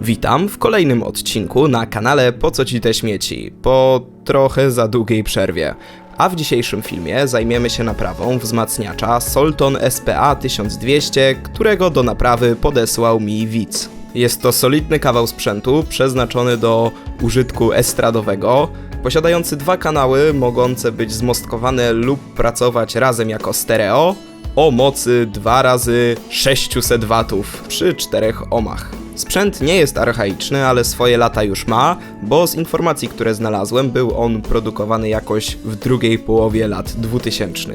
Witam w kolejnym odcinku na kanale Po co ci te śmieci? Po trochę za długiej przerwie. A w dzisiejszym filmie zajmiemy się naprawą wzmacniacza Solton SPA 1200, którego do naprawy podesłał mi widz. Jest to solidny kawał sprzętu przeznaczony do użytku estradowego, posiadający dwa kanały mogące być zmostkowane lub pracować razem jako stereo o mocy 2 razy 600 watów przy 4 ohmach. Sprzęt nie jest archaiczny, ale swoje lata już ma, bo z informacji, które znalazłem, był on produkowany jakoś w drugiej połowie lat 2000.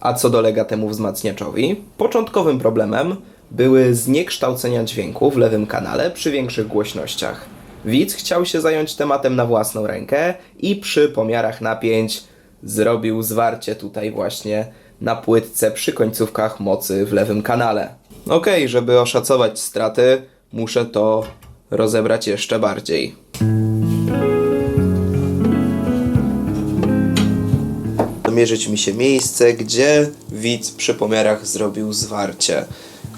A co dolega temu wzmacniaczowi? Początkowym problemem były zniekształcenia dźwięku w lewym kanale przy większych głośnościach. Widz chciał się zająć tematem na własną rękę i przy pomiarach napięć zrobił zwarcie tutaj właśnie na płytce przy końcówkach mocy w lewym kanale. Okej, żeby oszacować straty, muszę to rozebrać jeszcze bardziej. Mierzyć mi się miejsce, gdzie widz przy pomiarach zrobił zwarcie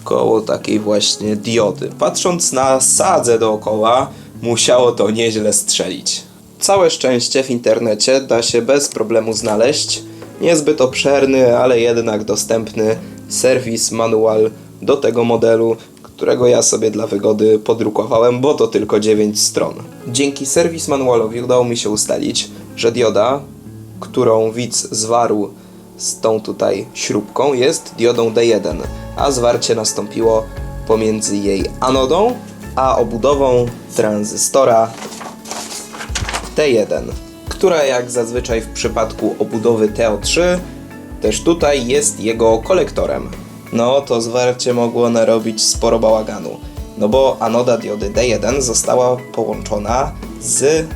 koło takiej właśnie diody. Patrząc na sadzę dookoła, musiało to nieźle strzelić. Całe szczęście w internecie da się bez problemu znaleźć niezbyt obszerny, ale jednak dostępny serwis manual do tego modelu, którego ja sobie dla wygody podrukowałem, bo to tylko 9 stron. Dzięki serwis manualowi udało mi się ustalić, że dioda, którą widz zwarł z tą tutaj śrubką, jest diodą D1, a zwarcie nastąpiło pomiędzy jej anodą a obudową tranzystora T1, która jak zazwyczaj w przypadku obudowy TO3 też tutaj jest jego kolektorem. No to zwarcie mogło narobić sporo bałaganu, no bo anoda diody D1 została połączona z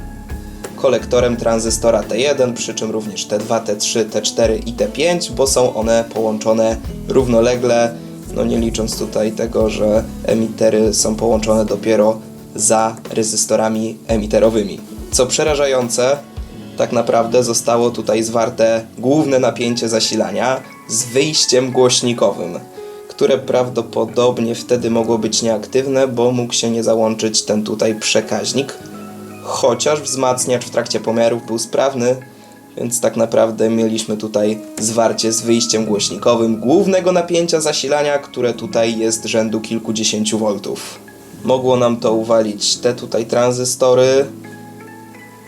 kolektorem tranzystora T1, przy czym również T2, T3, T4 i T5, bo są one połączone równolegle, no nie licząc tutaj tego, że emitery są połączone dopiero za rezystorami emiterowymi. Co przerażające, tak naprawdę zostało tutaj zwarte główne napięcie zasilania z wyjściem głośnikowym, które prawdopodobnie wtedy mogło być nieaktywne, bo mógł się nie załączyć ten tutaj przekaźnik, chociaż wzmacniacz w trakcie pomiarów był sprawny, więc tak naprawdę mieliśmy tutaj zwarcie z wyjściem głośnikowym głównego napięcia zasilania, które tutaj jest rzędu kilkudziesięciu voltów. Mogło nam to uwalić te tutaj tranzystory,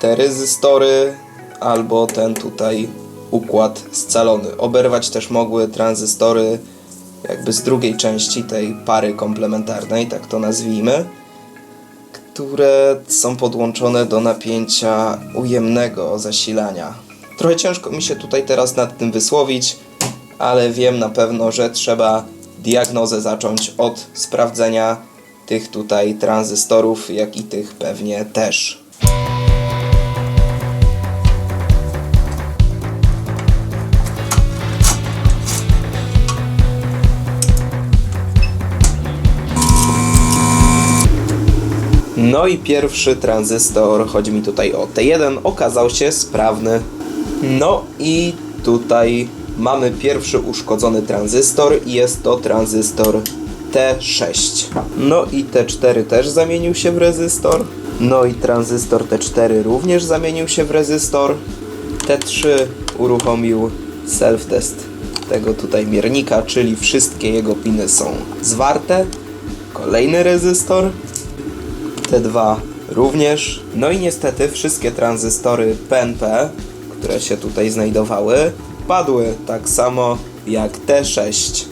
te rezystory albo ten tutaj układ scalony. Oberwać też mogły tranzystory jakby z drugiej części tej pary komplementarnej, tak to nazwijmy, które są podłączone do napięcia ujemnego zasilania. Trochę ciężko mi się tutaj teraz nad tym wysłowić, ale wiem na pewno, że trzeba diagnozę zacząć od sprawdzenia tych tutaj tranzystorów, jak i tych pewnie też. No i pierwszy tranzystor, chodzi mi tutaj o T1, okazał się sprawny. No i tutaj mamy pierwszy uszkodzony tranzystor i jest to tranzystor T6. No i T4 też zamienił się w rezystor. No i tranzystor T4 również zamienił się w rezystor. T3 uruchomił self-test tego tutaj miernika, czyli wszystkie jego piny są zwarte. Kolejny rezystor. T2 również. No i niestety wszystkie tranzystory PNP, które się tutaj znajdowały, padły tak samo jak T6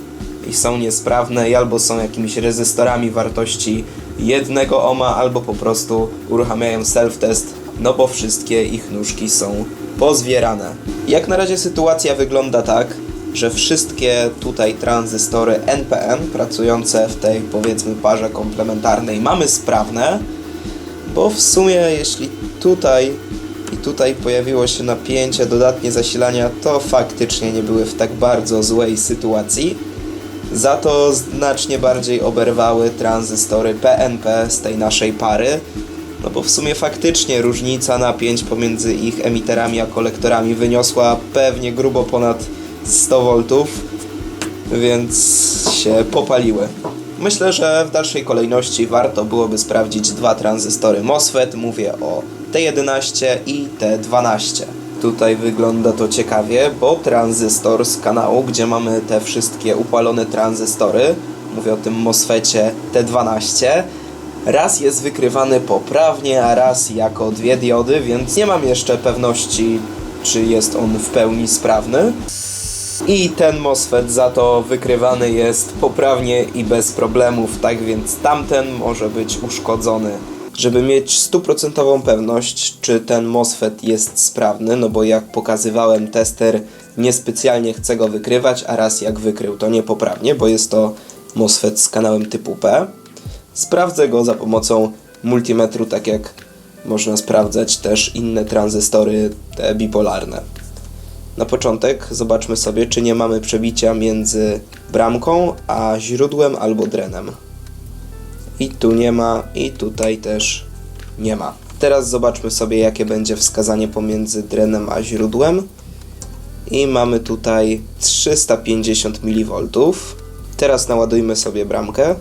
i są niesprawne i albo są jakimiś rezystorami wartości 1 ohma, albo po prostu uruchamiają self-test, no bo wszystkie ich nóżki są pozwierane. Jak na razie sytuacja wygląda tak, że wszystkie tutaj tranzystory NPN pracujące w tej powiedzmy parze komplementarnej mamy sprawne, bo w sumie jeśli tutaj i tutaj pojawiło się napięcie, dodatnie zasilania, to faktycznie nie były w tak bardzo złej sytuacji. Za to znacznie bardziej oberwały tranzystory PNP z tej naszej pary, no bo w sumie faktycznie różnica napięć pomiędzy ich emiterami a kolektorami wyniosła pewnie grubo ponad 100 V, więc się popaliły. Myślę, że w dalszej kolejności warto byłoby sprawdzić dwa tranzystory MOSFET. Mówię o T11 i T12. Tutaj wygląda to ciekawie, bo tranzystor z kanału, gdzie mamy te wszystkie upalone tranzystory, mówię o tym MOSFETcie T12, raz jest wykrywany poprawnie, a raz jako dwie diody, więc nie mam jeszcze pewności, czy jest on w pełni sprawny. I ten MOSFET za to wykrywany jest poprawnie i bez problemów, tak więc tamten może być uszkodzony. Żeby mieć stuprocentową pewność, czy ten MOSFET jest sprawny, no bo jak pokazywałem, tester niespecjalnie chce go wykrywać, a raz jak wykrył, to niepoprawnie, bo jest to MOSFET z kanałem typu P. Sprawdzę go za pomocą multimetru, tak jak można sprawdzać też inne tranzystory, te bipolarne. Na początek zobaczmy sobie, czy nie mamy przebicia między bramką a źródłem albo drenem. I tu nie ma, i tutaj też nie ma. Teraz zobaczmy sobie, jakie będzie wskazanie pomiędzy drenem a źródłem. I mamy tutaj 350 mV. Teraz naładujmy sobie bramkę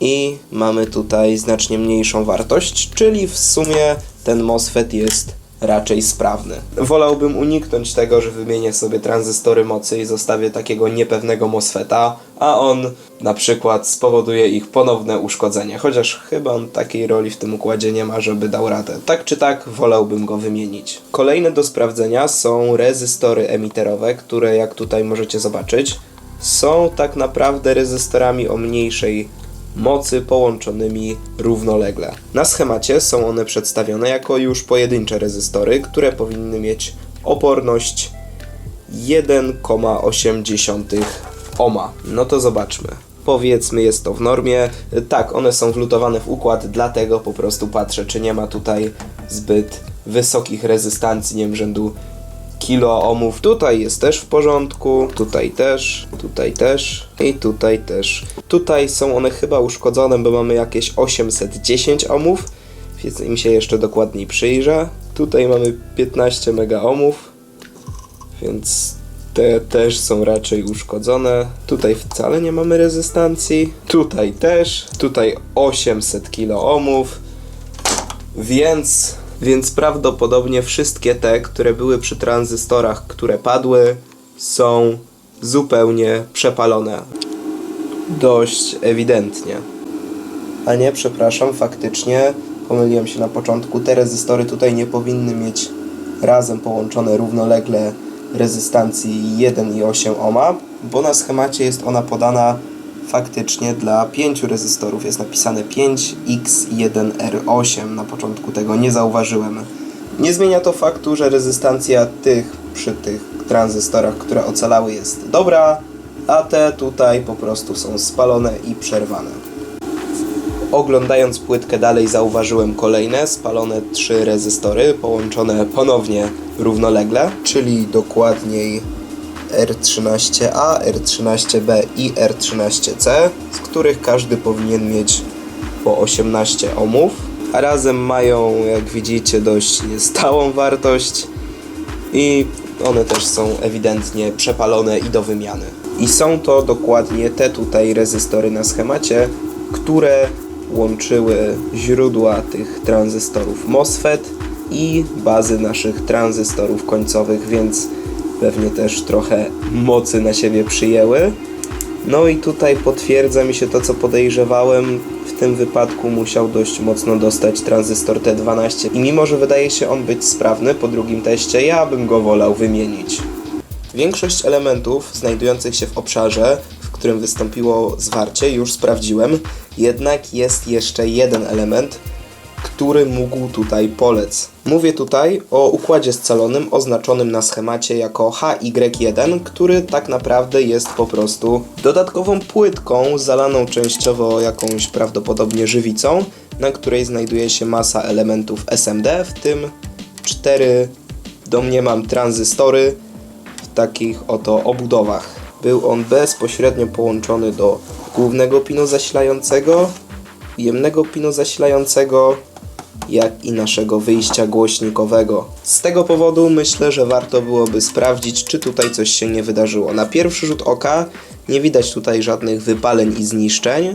i mamy tutaj znacznie mniejszą wartość, czyli w sumie ten MOSFET jest raczej sprawny. Wolałbym uniknąć tego, że wymienię sobie tranzystory mocy i zostawię takiego niepewnego MOSFETA, a on na przykład spowoduje ich ponowne uszkodzenie, chociaż chyba on takiej roli w tym układzie nie ma, żeby dał radę. Tak czy tak, wolałbym go wymienić. Kolejne do sprawdzenia są rezystory emiterowe, które jak tutaj możecie zobaczyć, są tak naprawdę rezystorami o mniejszej mocy połączonymi równolegle. Na schemacie są one przedstawione jako już pojedyncze rezystory, które powinny mieć oporność 1,8 ohma. No to zobaczmy. Powiedzmy jest to w normie. Tak, one są wlutowane w układ, dlatego po prostu patrzę, czy nie ma tutaj zbyt wysokich rezystancji, nie wiem, rzędu kilo ohmów. Tutaj jest też w porządku, tutaj też, tutaj też i tutaj też. Tutaj są one chyba uszkodzone, bo mamy jakieś 810 ohmów, więc im się jeszcze dokładniej przyjrzę. Tutaj mamy 15 mega ohmów, więc te też są raczej uszkodzone. Tutaj wcale nie mamy rezystancji. Tutaj też. Tutaj 800 kilo ohmów. Więc więc prawdopodobnie wszystkie te, które były przy tranzystorach, które padły, są zupełnie przepalone. Dość ewidentnie. A nie, przepraszam, faktycznie pomyliłem się na początku. Te rezystory tutaj nie powinny mieć razem połączone równolegle rezystancji 1,8 ohma, bo na schemacie jest ona podana faktycznie dla pięciu rezystorów jest napisane 5x1r8. Na początku tego nie zauważyłem. Nie zmienia to faktu, że rezystancja tych przy tych tranzystorach, które ocalały jest dobra, a te tutaj po prostu są spalone i przerwane. Oglądając płytkę dalej zauważyłem kolejne spalone trzy rezystory połączone ponownie równolegle, czyli dokładniej R13A, R13B i R13C, z których każdy powinien mieć po 18 ohmów, a razem mają, jak widzicie, dość niestałą wartość i one też są ewidentnie przepalone i do wymiany. I są to dokładnie te tutaj rezystory na schemacie, które łączyły źródła tych tranzystorów MOSFET i bazy naszych tranzystorów końcowych, więc pewnie też trochę mocy na siebie przyjęły. No i tutaj potwierdza mi się to, co podejrzewałem. W tym wypadku musiał dość mocno dostać tranzystor T12 i mimo, że wydaje się on być sprawny po drugim teście, ja bym go wolał wymienić. Większość elementów znajdujących się w obszarze, w którym wystąpiło zwarcie, już sprawdziłem, jednak jest jeszcze jeden element, który mógł tutaj polec. Mówię tutaj o układzie scalonym oznaczonym na schemacie jako HY1, który tak naprawdę jest po prostu dodatkową płytką zalaną częściowo jakąś prawdopodobnie żywicą, na której znajduje się masa elementów SMD, w tym cztery domniemam tranzystory w takich oto obudowach. Był on bezpośrednio połączony do głównego pinu zasilającego, jemnego pinu zasilającego jak i naszego wyjścia głośnikowego. Z tego powodu myślę, że warto byłoby sprawdzić, czy tutaj coś się nie wydarzyło. Na pierwszy rzut oka nie widać tutaj żadnych wypaleń i zniszczeń,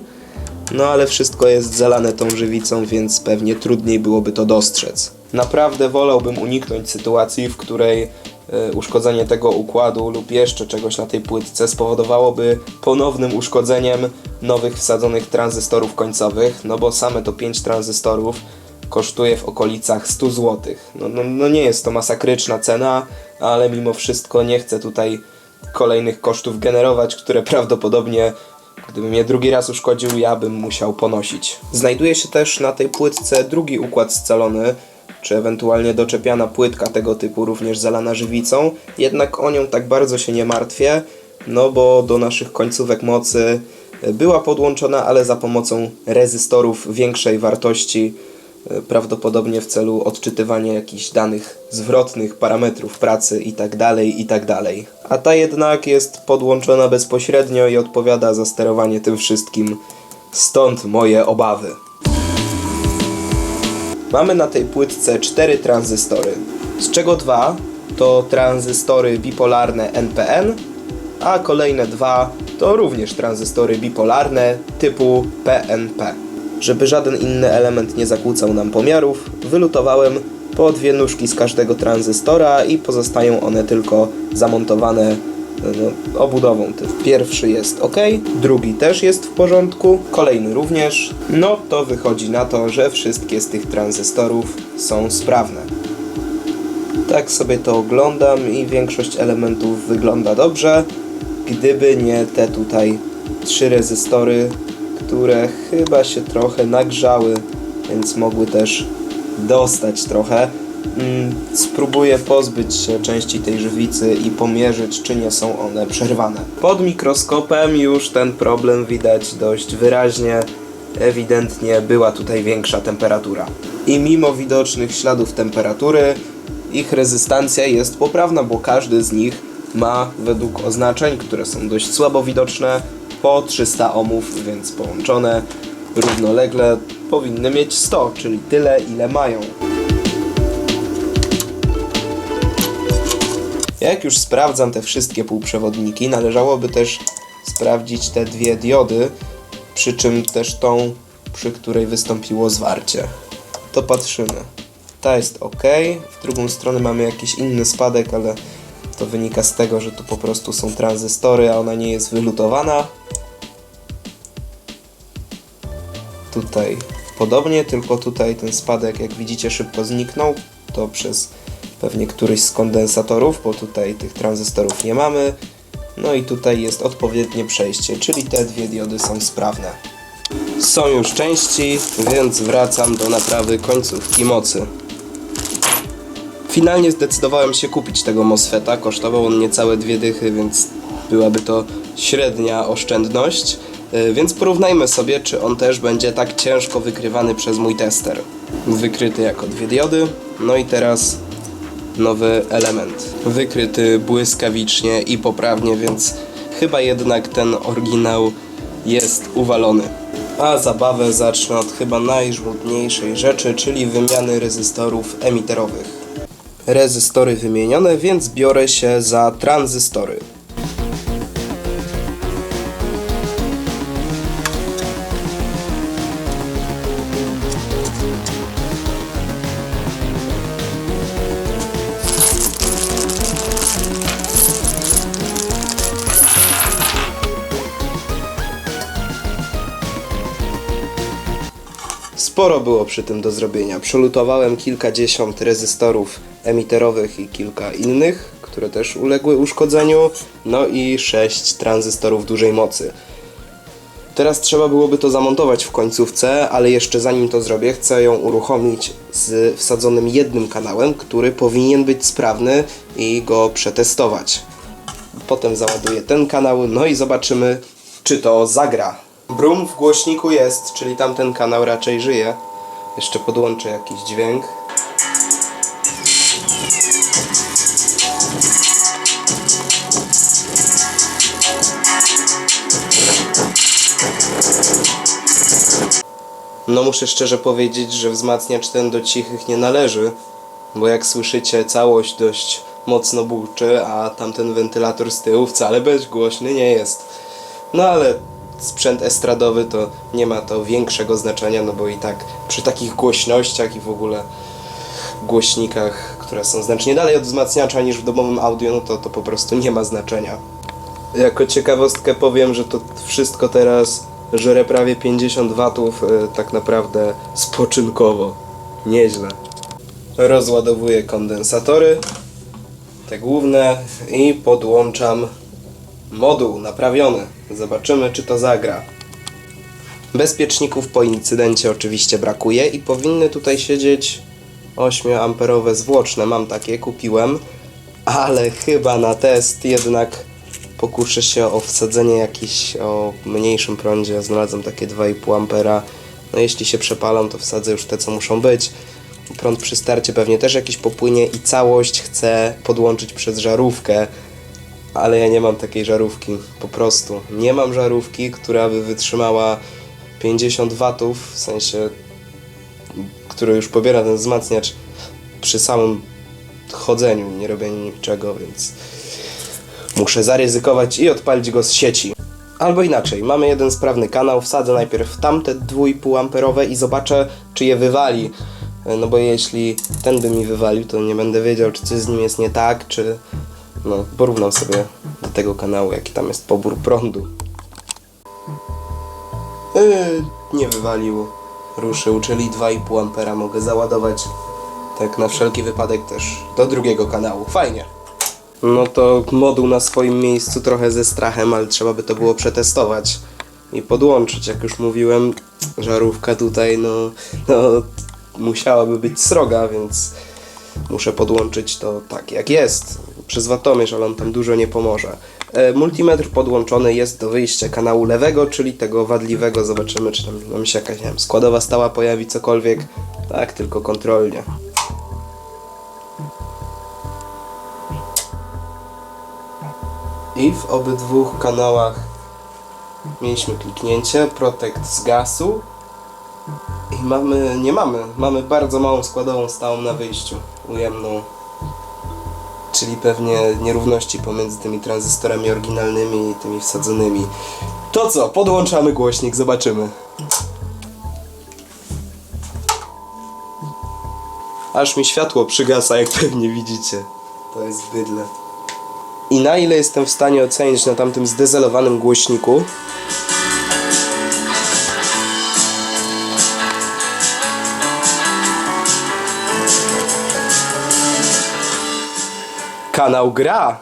No ale wszystko jest zalane tą żywicą, więc pewnie trudniej byłoby to dostrzec. Naprawdę wolałbym uniknąć sytuacji, w której e, uszkodzenie tego układu lub jeszcze czegoś na tej płytce spowodowałoby ponownym uszkodzeniem nowych wsadzonych tranzystorów końcowych, no bo same to 5 tranzystorów kosztuje w okolicach 100 zł. No, no, no nie jest to masakryczna cena, ale mimo wszystko nie chcę tutaj kolejnych kosztów generować, które prawdopodobnie gdyby mnie drugi raz uszkodził, ja bym musiał ponosić. Znajduje się też na tej płytce drugi układ scalony, czy ewentualnie doczepiana płytka tego typu, również zalana żywicą, jednak o nią tak bardzo się nie martwię, no bo do naszych końcówek mocy była podłączona, ale za pomocą rezystorów większej wartości, prawdopodobnie w celu odczytywania jakichś danych zwrotnych, parametrów pracy itd., itd. A ta jednak jest podłączona bezpośrednio i odpowiada za sterowanie tym wszystkim, stąd moje obawy. Mamy na tej płytce cztery tranzystory, z czego dwa to tranzystory bipolarne NPN, a kolejne dwa to również tranzystory bipolarne typu PNP. Żeby żaden inny element nie zakłócał nam pomiarów, wylutowałem po dwie nóżki z każdego tranzystora i pozostają one tylko zamontowane no, obudową. Pierwszy jest ok, drugi też jest w porządku, kolejny również. No to wychodzi na to, że wszystkie z tych tranzystorów są sprawne. Tak sobie to oglądam i większość elementów wygląda dobrze, gdyby nie te tutaj trzy rezystory, które chyba się trochę nagrzały, więc mogły też dostać trochę. Mm, Spróbuję pozbyć się części tej żywicy i pomierzyć, czy nie są one przerwane. Pod mikroskopem już ten problem widać dość wyraźnie. Ewidentnie była tutaj większa temperatura. I mimo widocznych śladów temperatury, ich rezystancja jest poprawna, bo każdy z nich ma według oznaczeń, które są dość słabo widoczne, po 300 ohmów, więc połączone równolegle powinny mieć 100, czyli tyle ile mają. Jak już sprawdzam te wszystkie półprzewodniki, należałoby też sprawdzić te dwie diody, przy czym też tą, przy której wystąpiło zwarcie. To patrzymy. Ta jest ok, w drugą stronę mamy jakiś inny spadek, ale to wynika z tego, że tu po prostu są tranzystory, a ona nie jest wylutowana. Tutaj podobnie, tylko tutaj ten spadek, jak widzicie, szybko zniknął. To przez pewnie któryś z kondensatorów, bo tutaj tych tranzystorów nie mamy. No i tutaj jest odpowiednie przejście, czyli te dwie diody są sprawne. Są już części, więc wracam do naprawy końcówki mocy. Finalnie zdecydowałem się kupić tego MOSFETA. Kosztował on niecałe dwie dychy, więc byłaby to średnia oszczędność. Yy, Więc porównajmy sobie, czy on też będzie tak ciężko wykrywany przez mój tester. Wykryty jako dwie diody. No i teraz nowy element. Wykryty błyskawicznie i poprawnie, więc chyba jednak ten oryginał jest uwalony. A zabawę zacznę od chyba najżmudniejszej rzeczy, czyli wymiany rezystorów emiterowych. Rezystory wymienione, więc biorę się za tranzystory. Sporo było przy tym do zrobienia. Przelutowałem kilkadziesiąt rezystorów emiterowych i kilka innych, które też uległy uszkodzeniu, no i sześć tranzystorów dużej mocy. Teraz trzeba byłoby to zamontować w końcówce, ale jeszcze zanim to zrobię, chcę ją uruchomić z wsadzonym jednym kanałem, który powinien być sprawny i go przetestować. Potem załaduję ten kanał, no i zobaczymy, czy to zagra. Brum w głośniku jest, czyli tamten kanał raczej żyje. Jeszcze podłączę jakiś dźwięk. No muszę szczerze powiedzieć, że wzmacniacz ten do cichych nie należy, bo jak słyszycie całość dość mocno burczy, a tamten wentylator z tyłu wcale bezgłośny nie jest. No ale sprzęt estradowy, to nie ma to większego znaczenia, no bo i tak przy takich głośnościach i w ogóle głośnikach, które są znacznie dalej od wzmacniacza niż w domowym audio, no to to po prostu nie ma znaczenia. Jako ciekawostkę powiem, że to wszystko teraz żre prawie 50 watów, e, tak naprawdę spoczynkowo. Nieźle. Rozładowuję kondensatory, te główne i podłączam moduł naprawiony. Zobaczymy, czy to zagra. Bezpieczników po incydencie oczywiście brakuje i powinny tutaj siedzieć 8-amperowe zwłoczne. Mam takie, kupiłem, ale chyba na test jednak pokuszę się o wsadzenie jakiś o mniejszym prądzie. Znalazłem takie 2,5 ampera. No jeśli się przepalą, to wsadzę już te, co muszą być. Prąd przy starcie pewnie też jakiś popłynie i całość chcę podłączyć przez żarówkę, ale ja nie mam takiej żarówki, po prostu. Nie mam żarówki, która by wytrzymała 50 watów, w sensie, który już pobiera ten wzmacniacz przy samym chodzeniu, nie robieniu niczego, więc muszę zaryzykować i odpalić go z sieci. Albo inaczej, mamy jeden sprawny kanał, wsadzę najpierw tamte 2,5 amperowe i zobaczę, czy je wywali. No bo jeśli ten by mi wywalił, to nie będę wiedział, czy coś z nim jest nie tak, czy... No, porównam sobie do tego kanału, jaki tam jest pobór prądu. Yy, nie wywalił. Ruszył, czyli 2,5 ampera mogę załadować. Tak na wszelki wypadek też do drugiego kanału. Fajnie. No to moduł na swoim miejscu trochę ze strachem, ale trzeba by to było przetestować i podłączyć. Jak już mówiłem, żarówka tutaj no, no musiałaby być sroga, więc muszę podłączyć to tak jak jest. Przez watomierz, ale on tam dużo nie pomoże. E, multimetr podłączony jest do wyjścia kanału lewego, czyli tego wadliwego. Zobaczymy, czy tam nam się jakaś nie wiem, składowa stała pojawi, cokolwiek. Tak, tylko kontrolnie. I w obydwu kanałach mieliśmy kliknięcie, protect z gasu i mamy, nie mamy, mamy bardzo małą składową stałą na wyjściu, ujemną. Czyli pewnie nierówności pomiędzy tymi tranzystorami oryginalnymi i tymi wsadzonymi. To co, podłączamy głośnik, zobaczymy. Aż mi światło przygasa, jak pewnie widzicie. To jest bydle. I na ile jestem w stanie ocenić na tamtym zdezelowanym głośniku, kanał gra.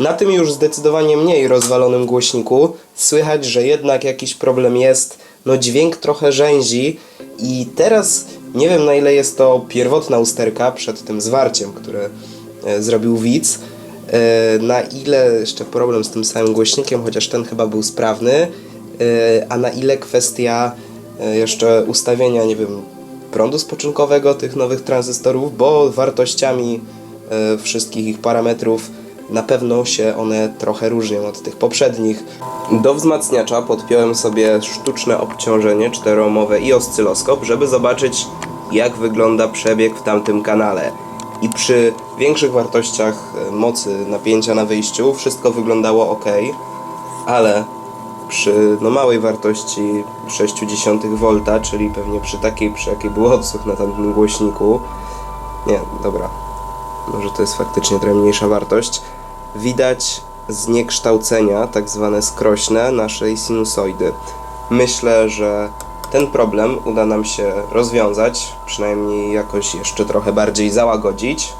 Na tym już zdecydowanie mniej rozwalonym głośniku słychać, że jednak jakiś problem jest. No dźwięk trochę rzęzi i teraz nie wiem na ile jest to pierwotna usterka przed tym zwarciem, które e, zrobił widz. E, na ile jeszcze problem z tym samym głośnikiem, chociaż ten chyba był sprawny, e, a na ile kwestia jeszcze ustawienia, nie wiem, prądu spoczynkowego tych nowych tranzystorów, bo wartościami e, wszystkich ich parametrów na pewno się one trochę różnią od tych poprzednich. Do wzmacniacza podpiąłem sobie sztuczne obciążenie 4-ohmowe i oscyloskop, żeby zobaczyć jak wygląda przebieg w tamtym kanale. I przy większych wartościach e, mocy napięcia na wyjściu wszystko wyglądało ok, ale przy no, małej wartości 0,6 V, czyli pewnie przy takiej, przy jakiej był odsłuch na tamtym głośniku, nie, dobra, może to jest faktycznie trochę mniejsza wartość, widać zniekształcenia, tak zwane skrośne naszej sinusoidy. Myślę, że ten problem uda nam się rozwiązać, przynajmniej jakoś jeszcze trochę bardziej załagodzić,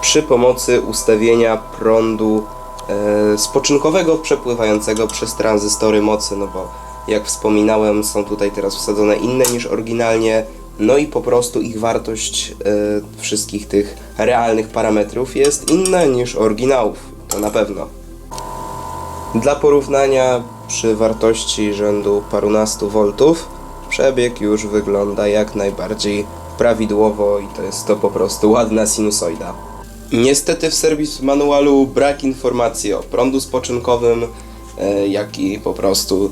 przy pomocy ustawienia prądu spoczynkowego przepływającego przez tranzystory mocy, no bo jak wspominałem, są tutaj teraz wsadzone inne niż oryginalnie, no i po prostu ich wartość e, wszystkich tych realnych parametrów jest inna niż oryginałów, to na pewno. Dla porównania, przy wartości rzędu parunastu voltów, przebieg już wygląda jak najbardziej prawidłowo i to jest to po prostu ładna sinusoida. Niestety w serwis manualu brak informacji o prądu spoczynkowym, e, jak i po prostu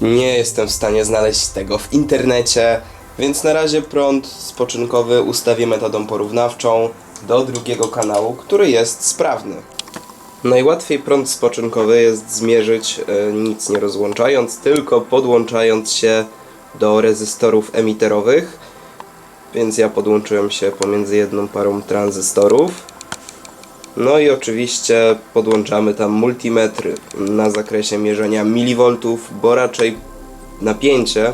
nie jestem w stanie znaleźć tego w internecie, więc na razie prąd spoczynkowy ustawię metodą porównawczą do drugiego kanału, który jest sprawny. Najłatwiej prąd spoczynkowy jest zmierzyć e, nic nie rozłączając, tylko podłączając się do rezystorów emiterowych. Więc ja podłączyłem się pomiędzy jedną parą tranzystorów. No i oczywiście podłączamy tam multimetr na zakresie mierzenia milivoltów, bo raczej napięcie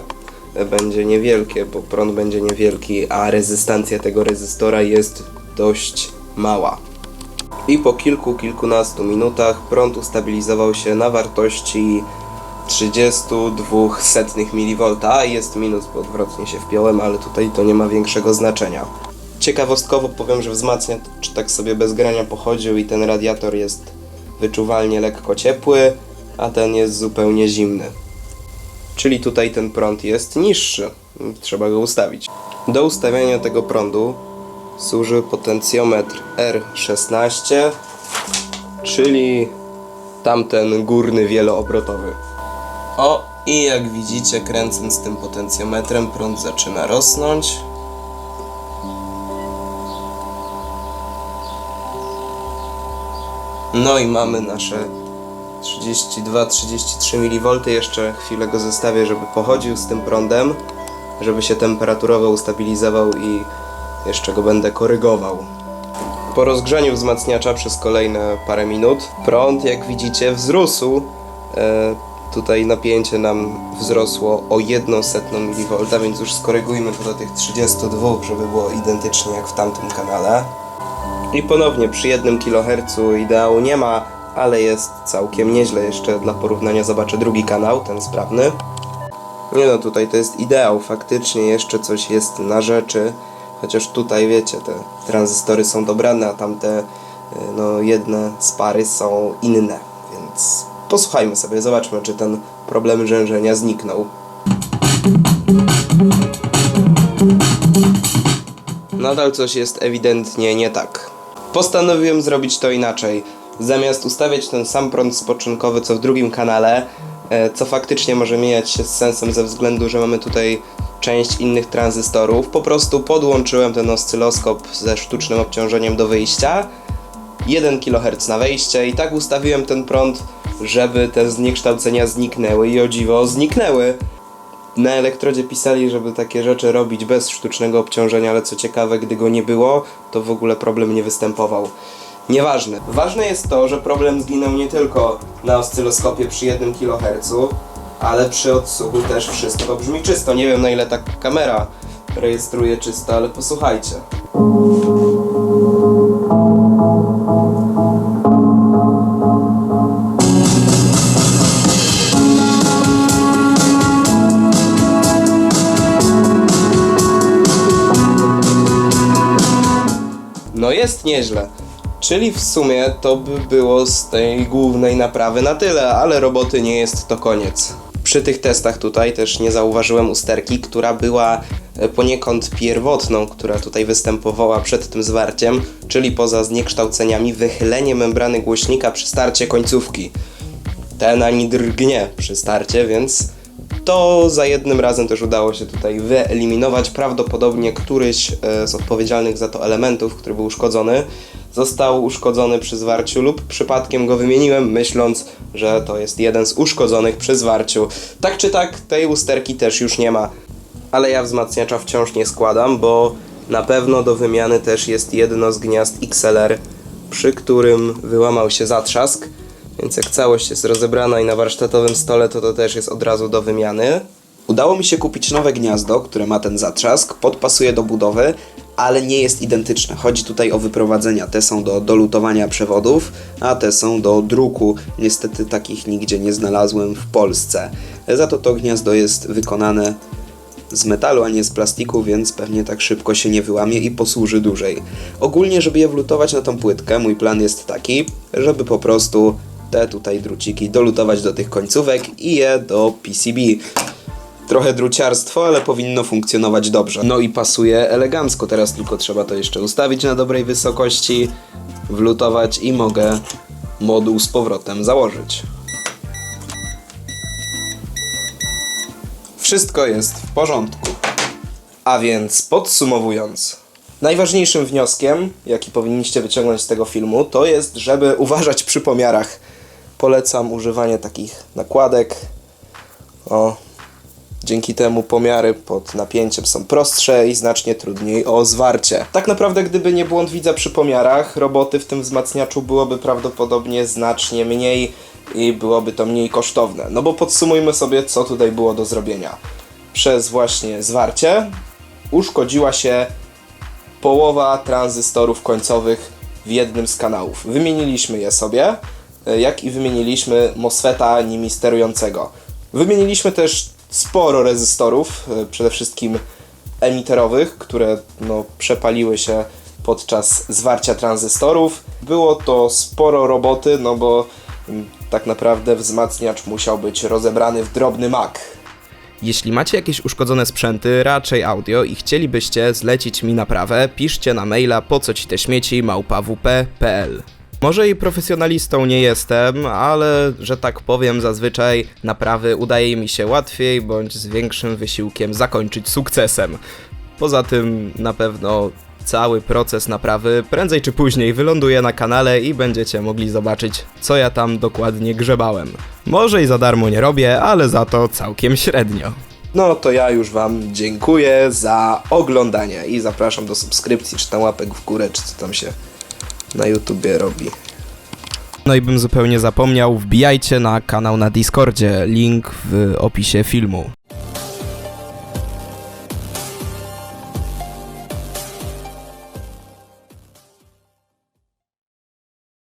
będzie niewielkie, bo prąd będzie niewielki, a rezystancja tego rezystora jest dość mała. I po kilku, kilkunastu minutach prąd ustabilizował się na wartości 32 setnych mV. Jest minus, bo odwrotnie się wpiąłem, ale tutaj to nie ma większego znaczenia. Ciekawostkowo powiem, że wzmacniacz tak sobie bez grania pochodził i ten radiator jest wyczuwalnie lekko ciepły, a ten jest zupełnie zimny. Czyli tutaj ten prąd jest niższy. Trzeba go ustawić. Do ustawiania tego prądu służy potencjometr R16, czyli tamten górny wieloobrotowy. O, i jak widzicie, kręcąc tym potencjometrem, prąd zaczyna rosnąć. No i mamy nasze 32-33 mV. Jeszcze chwilę go zostawię, żeby pochodził z tym prądem, żeby się temperaturowo ustabilizował i jeszcze go będę korygował. Po rozgrzaniu wzmacniacza przez kolejne parę minut prąd, jak widzicie, wzrósł. E, tutaj napięcie nam wzrosło o 1 setną mV, więc już skorygujmy to do tych 32, żeby było identycznie jak w tamtym kanale. I ponownie przy 1 kHz ideału nie ma, ale jest całkiem nieźle. Jeszcze dla porównania zobaczę drugi kanał, ten sprawny. Nie no, tutaj to jest ideał, faktycznie jeszcze coś jest na rzeczy. Chociaż tutaj wiecie, te tranzystory są dobrane, a tamte y, no jedne z pary są inne. Więc posłuchajmy sobie, zobaczmy czy ten problem rzężenia zniknął. Nadal coś jest ewidentnie nie tak. Postanowiłem zrobić to inaczej. Zamiast ustawiać ten sam prąd spoczynkowy co w drugim kanale, e, co faktycznie może mijać się z sensem ze względu, że mamy tutaj część innych tranzystorów, po prostu podłączyłem ten oscyloskop ze sztucznym obciążeniem do wyjścia, 1 kHz na wejście i tak ustawiłem ten prąd, żeby te zniekształcenia zniknęły i o dziwo zniknęły. Na elektrodzie pisali, żeby takie rzeczy robić bez sztucznego obciążenia, ale co ciekawe, gdy go nie było, to w ogóle problem nie występował. Nieważne. Ważne jest to, że problem zginął nie tylko na oscyloskopie przy 1 kHz, ale przy odsłuchu też wszystko brzmi czysto. Nie wiem na ile ta kamera rejestruje czysto, ale posłuchajcie. Jest nieźle. Czyli w sumie to by było z tej głównej naprawy na tyle, ale roboty nie jest to koniec. Przy tych testach tutaj też nie zauważyłem usterki, która była e, poniekąd pierwotną, która tutaj występowała przed tym zwarciem, czyli poza zniekształceniami wychylenie membrany głośnika przy starcie końcówki. Ten ani drgnie przy starcie, więc to za jednym razem też udało się tutaj wyeliminować. Prawdopodobnie któryś e, z odpowiedzialnych za to elementów, który był uszkodzony, został uszkodzony przy zwarciu lub przypadkiem go wymieniłem, myśląc, że to jest jeden z uszkodzonych przy zwarciu. Tak czy tak, tej usterki też już nie ma. Ale ja wzmacniacza wciąż nie składam, bo na pewno do wymiany też jest jedno z gniazd XLR, przy którym wyłamał się zatrzask. Więc jak całość jest rozebrana i na warsztatowym stole, to to też jest od razu do wymiany. Udało mi się kupić nowe gniazdo, które ma ten zatrzask, podpasuje do budowy, ale nie jest identyczne. Chodzi tutaj o wyprowadzenia. Te są do dolutowania przewodów, a te są do druku. Niestety takich nigdzie nie znalazłem w Polsce. Za to to gniazdo jest wykonane z metalu, a nie z plastiku, więc pewnie tak szybko się nie wyłamie i posłuży dłużej. Ogólnie, żeby je wlutować na tą płytkę, mój plan jest taki, żeby po prostu te tutaj druciki dolutować do tych końcówek i je do PCB. Trochę druciarstwo, ale powinno funkcjonować dobrze. No i pasuje elegancko, teraz tylko trzeba to jeszcze ustawić na dobrej wysokości, wlutować i mogę moduł z powrotem założyć. Wszystko jest w porządku. A więc podsumowując, Najważniejszym wnioskiem, jaki powinniście wyciągnąć z tego filmu, to jest, żeby uważać przy pomiarach. Polecam używanie takich nakładek. O, Dzięki temu pomiary pod napięciem są prostsze i znacznie trudniej o zwarcie. Tak naprawdę, gdyby nie błąd widza przy pomiarach, roboty w tym wzmacniaczu byłoby prawdopodobnie znacznie mniej i byłoby to mniej kosztowne. No bo podsumujmy sobie, co tutaj było do zrobienia. Przez właśnie zwarcie uszkodziła się połowa tranzystorów końcowych w jednym z kanałów. Wymieniliśmy je sobie, jak i wymieniliśmy MOSFETA nimi sterującego. Wymieniliśmy też sporo rezystorów, e, przede wszystkim emiterowych, które no, przepaliły się podczas zwarcia tranzystorów. Było to sporo roboty, no bo mm, tak naprawdę wzmacniacz musiał być rozebrany w drobny mak. Jeśli macie jakieś uszkodzone sprzęty, raczej audio i chcielibyście zlecić mi naprawę, piszcie na maila po co ci te śmieci małpawp.pl. Może i profesjonalistą nie jestem, ale że tak powiem, zazwyczaj naprawy udaje mi się łatwiej bądź z większym wysiłkiem zakończyć sukcesem. Poza tym na pewno cały proces naprawy prędzej czy później wyląduje na kanale i będziecie mogli zobaczyć, co ja tam dokładnie grzebałem. Może i za darmo nie robię, ale za to całkiem średnio. No to ja już Wam dziękuję za oglądanie i zapraszam do subskrypcji, czy tam łapek w górę, czy co tam się na YouTubie robi. No i bym zupełnie zapomniał, wbijajcie na kanał na Discordzie, link w opisie filmu.